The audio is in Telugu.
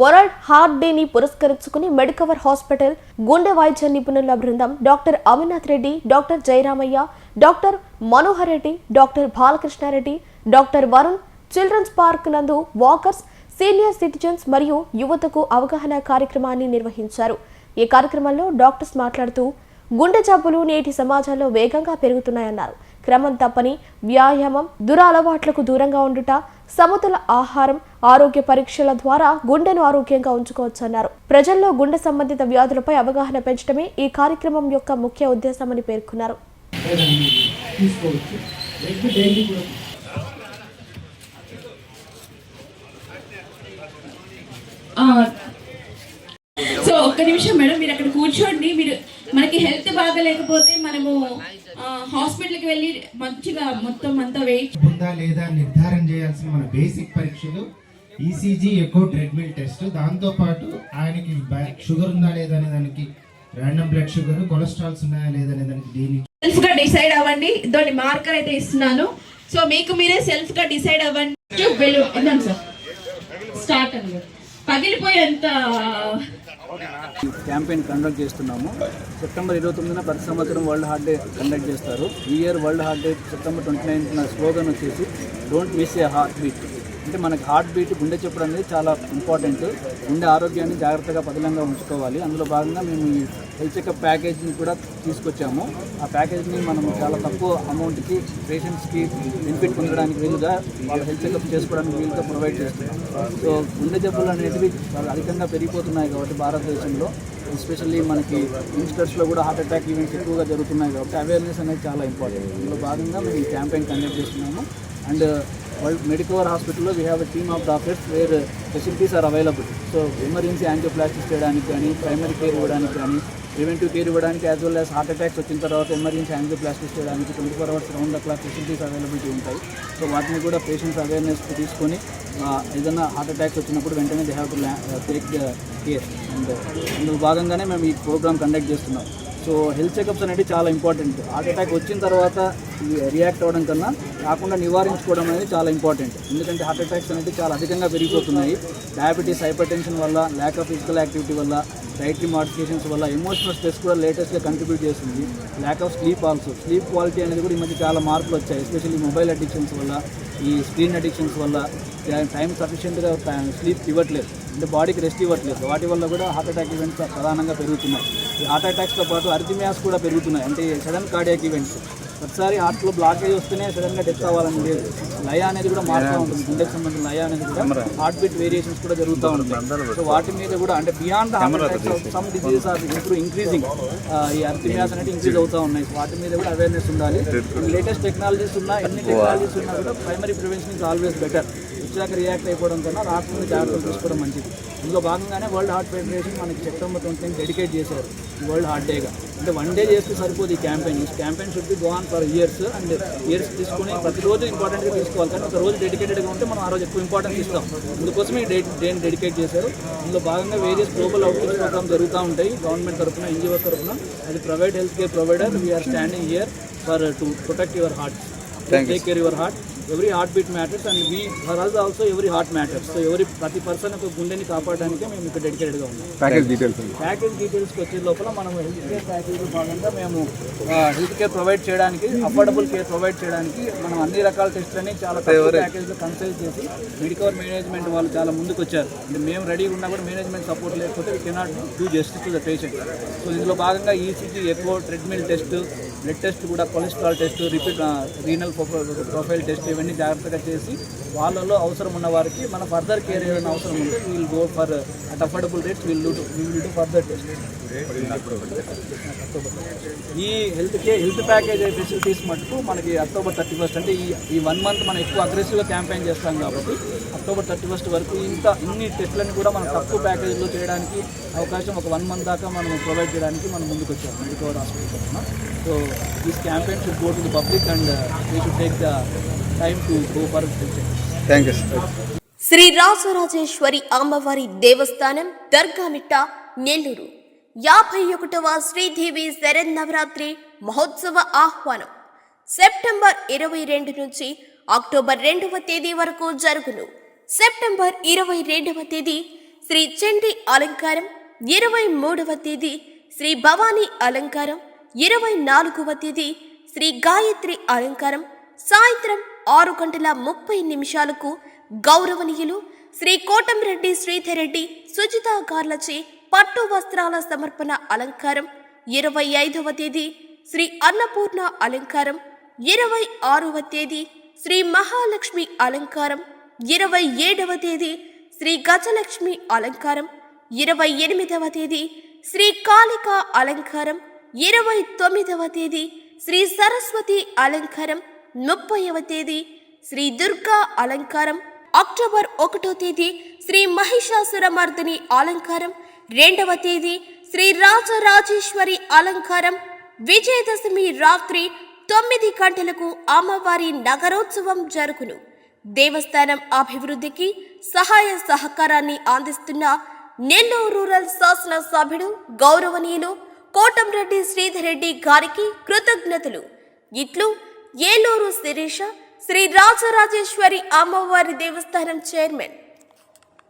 వరల్డ్ హార్ట్ డేని పురస్కరించుకుని మెడికవర్ హాస్పిటల్ గుండె వైద్య నిపుణుల బృందం doctor Avinath Reddy doctor Jayaramaiah doctor Manohar Reddy doctor Balakrishna Reddy doctor Varun children's park నందు వాకర్స్ సీనియర్ సిటిజన్స్ మరియు యువతకు అవగాహన కార్యక్రమాన్ని నిర్వహించారు. ఈ కార్యక్రమంలో డాక్టర్స్ మాట్లాడుతూ గుండె జబ్బులు నేటి సమాజంలో వేగంగా పెరుగుతున్నాయన్నారు. క్రమం తప్పని వ్యాయామం దురలవాట్లకు దూరంగా ఉండుట సమతుల ఆహారం ఆరోగ్య పరీక్షల ద్వారా గుండెను ఆరోగ్యంగా ఉంచుకోవచ్చన్నారు. ప్రజల్లో గుండె సంబంధిత వ్యాధులపై అవగాహన పెంచడమే ఈ కార్యక్రమం యొక్క ముఖ్య ఉద్దేశమని పేర్కొన్నారు. సో ఒక్క నిమిషం మేడం మీరు అక్కడ కూర్చోండి. మీరు మనకి హెల్త్ బాగా లేకపోతే మనము హాస్పిటల్కి వెళ్ళి మంచిగా మొత్తం అంతా వెయిట్ ఉందా లేదా నిర్ధారణ చేయాల్సిన మన బేసిక్ పరీక్షలు E ECG echo treadmill test దాంతో పాటు ఆయనకి షుగర్ ఉందా లేదా అనే దానికి ర్యాండమ్ బ్లడ్ షుగర్ కొలెస్ట్రాల్స్ ఉన్నాయా లేదా అనే దానికి దీని సెల్ఫ్గా డిసైడ్ అవ్వండి. ఇదోని మార్కర్ అయితే ఇస్తున్నాను. సో మీకు మీరే సెల్ఫ్గా డిసైడ్ అవ్వండి. సార్. స్టార్ట్ అండి పగిలిపోయేంత క్యాంపెయిన్ కండక్ట్ చేస్తున్నాము. సెప్టెంబర్ ఇరవై తొమ్మిదిన ప్రతి సంవత్సరం వరల్డ్ హార్ట్ డే కండక్ట్ చేస్తారు. ఈ year world heart day September twenty నైన్త్న slogan వచ్చేసి don't miss a heart beat అంటే మనకి హార్ట్ బీట్ గుండె చెప్పడం అనేది చాలా ఇంపార్టెంట్ గుండె ఆరోగ్యాన్ని జాగ్రత్తగా పదిలంగా ఉంచుకోవాలి. అందులో భాగంగా మేము ఈ హెల్త్ చెకప్ ప్యాకేజ్ని కూడా తీసుకొచ్చాము. ఆ ప్యాకేజ్ని మనం చాలా తక్కువ అమౌంట్కి పేషెంట్స్కి బెనిఫిట్ పొందడానికి వీలుగా వాళ్ళ హెల్త్ చెకప్ చేసుకోవడానికి వీలుగా ప్రొవైడ్ చేస్తున్నాం. సో గుండె జబ్బులు అనేటివి చాలా అధికంగా పెరిగిపోతున్నాయి కాబట్టి భారతదేశంలో. ఎస్పెషల్లీ మనకి యంగ్స్టర్స్లో కూడా హార్ట్ అటాక్ ఈవెంట్స్ ఎక్కువగా జరుగుతున్నాయి కాబట్టి అవేర్నెస్ అనేది చాలా ఇంపార్టెంట్. ఇందులో భాగంగా మేము ఈ క్యాంపెయిన్ కండక్ట్ చేస్తున్నాము. అండ్ వరల్డ్ మెడికవర్ హాస్పిటల్లో we have a team of doctors where facilities are available so emergency angioplasty చేయడానికి కానీ ప్రైమరీ కేర్ ఇవ్వడానికి కానీ ప్రివెంటివ్ కేర్ ఇవ్వడానికి as well as heart attacks వచ్చిన తర్వాత ఎమర్జెన్సీ యాంజియోప్లాస్టిక్ చేయడానికి twenty four hours round the clock facilities availability ఉంటాయి. సో వాటిని కూడా పేషెంట్స్ అవేర్నెస్ తీసుకొని ఏదైనా హార్ట్ అటాక్స్ వచ్చినప్పుడు వెంటనే they have to take the care and అందులో భాగంగానే మేము ఈ ప్రోగ్రామ్ కండక్ట్ చేస్తున్నాం. సో హెల్త్ చెకప్స్ అనేది చాలా ఇంపార్టెంట్ హార్ట్ అటాక్ వచ్చిన తర్వాత రియాక్ట్ అవ్వడం కన్నా కాకుండా నివారించుకోవడం అనేది చాలా ఇంపార్టెంట్ ఎందుకంటే హార్ట్ అటాక్స్ అనేది చాలా అధికంగా పెరిగిపోతున్నాయి. డయాబెటీస్ హైపర్ టెన్షన్ వల్ల ల్యాక్ ఆఫ్ ఫిజికల్ యాక్టివిటీ వల్ల డైటరీ మాడిఫికేషన్స్ వల్ల ఎమోషనల్ స్ట్రెస్ కూడా లేటెస్ట్గా కంట్రిబ్యూట్ చేస్తుంది. Lack of sleep also. Sleep quality అనేది కూడా ఈ మధ్య చాలా మార్పులు వచ్చాయి. ఎస్పెషల్లీ మొబైల్ అడిక్షన్స్ వల్ల ఈ స్క్రీన్ అడిక్షన్స్ వల్ల టైం సఫిషియెంట్గా స్లీప్ ఇవ్వట్లేదు. అంటే బాడీకి రెస్ట్ ఇవ్వట్లేదు. వాటి వల్ల కూడా హార్ట్ అటాక్ ఈవెంట్స్ ప్రధానంగా పెరుగుతున్నాయి. ఈ హార్ట్ అటాక్స్తో పాటు అరిథిమియాస్ కూడా పెరుగుతున్నాయి. అంటే సడన్ కార్డియాక్ ఈవెంట్స్. ఒకసారి హార్ట్లో బ్లాకేజ్ వస్తేనే సడన్గా డెత్ అవ్వాలని లేదు. లయ అనేది కూడా మారుతూ ఉంటుంది. గుండెకి సంబంధించిన లయ అనేది కూడా హార్ట్ బీట్ వేరియేషన్స్ కూడా జరుగుతూ ఉంటాయి. సో వాటి మీద కూడా అంటే beyond some diseases or improve increasing ఈ అర్థమియాస్ అనేది ఇంక్రీజ్ అవుతూ ఉన్నాయి. సో వాటి మీద కూడా అవేర్నెస్ ఉండాలి. లేటెస్ట్ టెక్నాలజీస్ ఉన్నా ఎన్ని టెక్నాలజీస్ ఉన్నా కూడా primary prevention is always better వచ్చాక రియాక్ట్ అయిపోవడం కన్నా రాకుండా జాగ్రత్తలు తీసుకోవడం మంచిది. ఇందులో భాగంగానే వరల్డ్ హార్ట్ ఫెడరేషన్ మనకి సెప్టెంబర్ ట్వంటీ నైన్ డెడికేట్ చేశారు ఈ వరల్డ్ హార్ట్ డేగా. అంటే వన్ డే చేస్తే సరిపోదు ఈ క్యాంపెయిన్. ఈ campaign should be go on for years and years తీసుకుని ప్రతిరోజు ఇంపార్టెంట్గా తీసుకోవాలి. కానీ ఒక రోజు డెడికేటెడ్గా ఉంటే మనం ఆ రోజు ఎక్కువ ఇంపార్టెన్స్ ఇస్తాం. అందుకోసమే ఈ డే డేని డెడికేట్ చేశారు. ఇందులో భాగంగా వేరియస్ గ్లోబల్ అవుట్రీచ్ ప్రోగ్రామ్ జరుగుతూ ఉంటాయి. గవర్నమెంట్ తరఫున ఎన్జిఓస్ తరఫున. అది private health care provider we are standing here for to protect your heart take care your heart every heart beat matters and we for us also every heart matters so ఎవరి ప్రతి పర్సన్ ఒక గుండెని కాపాడడానికి మేము ఇక్కడ డెడికేటెడ్గా ఉన్నాం. ప్యాకేజ్ డీటెయిల్స్ ప్యాకేజ్ డీటెయిల్స్కి వచ్చే లోపల మనం హెల్త్ కేర్ ప్యాకేజ్ భాగంగా మేము హెల్త్ కేర్ ప్రొవైడ్ చేయడానికి అఫోర్డబుల్ కేర్ ప్రొవైడ్ చేయడానికి మనం అన్ని రకాల టెస్ట్లని చాలా ప్యాకేజ్లో కన్సల్ట్ చేసి మెడికవర్ మేనేజ్మెంట్ వాళ్ళు చాలా ముందుకు వచ్చారు అంటే మేము రెడీగా ఉన్నా కూడా మేనేజ్మెంట్ సపోర్ట్ లేకపోతే we cannot do justice to the patient so ఇందులో భాగంగా ఈసీజీ ఎక్కువ ట్రెడ్మిల్ టెస్ట్ బ్లడ్ టెస్ట్ కూడా cholesterol test repeat renal profile test ఇవన్నీ జాగ్రత్తగా చేసి వాళ్ళలో అవసరం ఉన్న వారికి మన ఫర్దర్ కేర్ ఏదైనా అవసరం ఉంటే we'll go for at affordable rates we'll do we'll do further test ఈ health care health package facilities మటుకు మనకి అక్టోబర్ థర్టీ ఫస్ట్ అంటే ఈ ఈ వన్ మంత్ మనం ఎక్కువ అగ్రెసివ్గా క్యాంపెయిన్ చేస్తాం కాబట్టి అక్టోబర్ థర్టీ ఫస్ట్ వరకు ఇంత ఇన్ని టెస్ట్లను కూడా మనం తక్కువ ప్యాకేజ్లో చేయడానికి అవకాశం ఒక వన్ మంత్ దాకా మనం ప్రొవైడ్ చేయడానికి మనం ముందుకు వచ్చాము మెడికవర్ హాస్పిటల్ తరఫున so this campaign should go to the public and we should take the time to go for thank you sir Shri Rajarajeswari అమ్మవారి దేవస్థానం దర్గామిట్ట నెల్లూరు. యాభై ఒకటవ శ్రీదేవి శరన్నవరాత్రి మహోత్సవ ఆహ్వానం. సెప్టెంబర్ ఇరవై రెండు నుంచి అక్టోబర్ రెండవ తేదీ వరకు జరుగును. సెప్టెంబర్ ఇరవై రెండవ తేదీ శ్రీ చండి అలంకారం. ఇరవై మూడవ తేదీ శ్రీ భవానీ అలంకారం. ఇరవై నాలుగవ తేదీ శ్రీ గాయత్రి అలంకారం సాయంత్రం ఆరు గంటల ముప్పై నిమిషాలకు గౌరవనీయులు శ్రీ కోటంరెడ్డి శ్రీధర్ రెడ్డి సుజిత గార్లచే పట్టు వస్త్రాల సమర్పణ అలంకారం. ఇరవై ఐదవ తేదీ శ్రీ అన్నపూర్ణ అలంకారం. ఇరవై ఆరవ తేదీ శ్రీ మహాలక్ష్మి అలంకారం. ఇరవై ఏడవ తేదీ శ్రీ గజలక్ష్మి అలంకారం. ఇరవై ఎనిమిదవ తేదీ శ్రీ కాళిక అలంకారం. ఇరవై తొమ్మిదవ తేదీ శ్రీ సరస్వతి అలంకారం ముప్పైవ తేదీ శ్రీ దుర్గా అలంకారం. అక్టోబర్ ఒకటో తేదీ శ్రీ మహిషాసురమర్దిని అలంకారం. రెండవ తేదీ శ్రీ రాజరాజేశ్వరి అలంకారం. విజయదశమి రాత్రి తొమ్మిది గంటలకు అమ్మవారి నగరోత్సవం జరుగును. దేవస్థానం అభివృద్ధికి సహాయ సహకారాన్ని అందిస్తున్న నెల్లూరు రూరల్ శాసన సభ్యుడు గౌరవనీయులు కోటంరెడ్డి శ్రీధర్ రెడ్డి గారికి కృతజ్ఞతలు. ఇట్లు ఏలూరు శిరీష శ్రీ రాజరాజేశ్వరి అమ్మవారి దేవస్థానం చైర్మన్.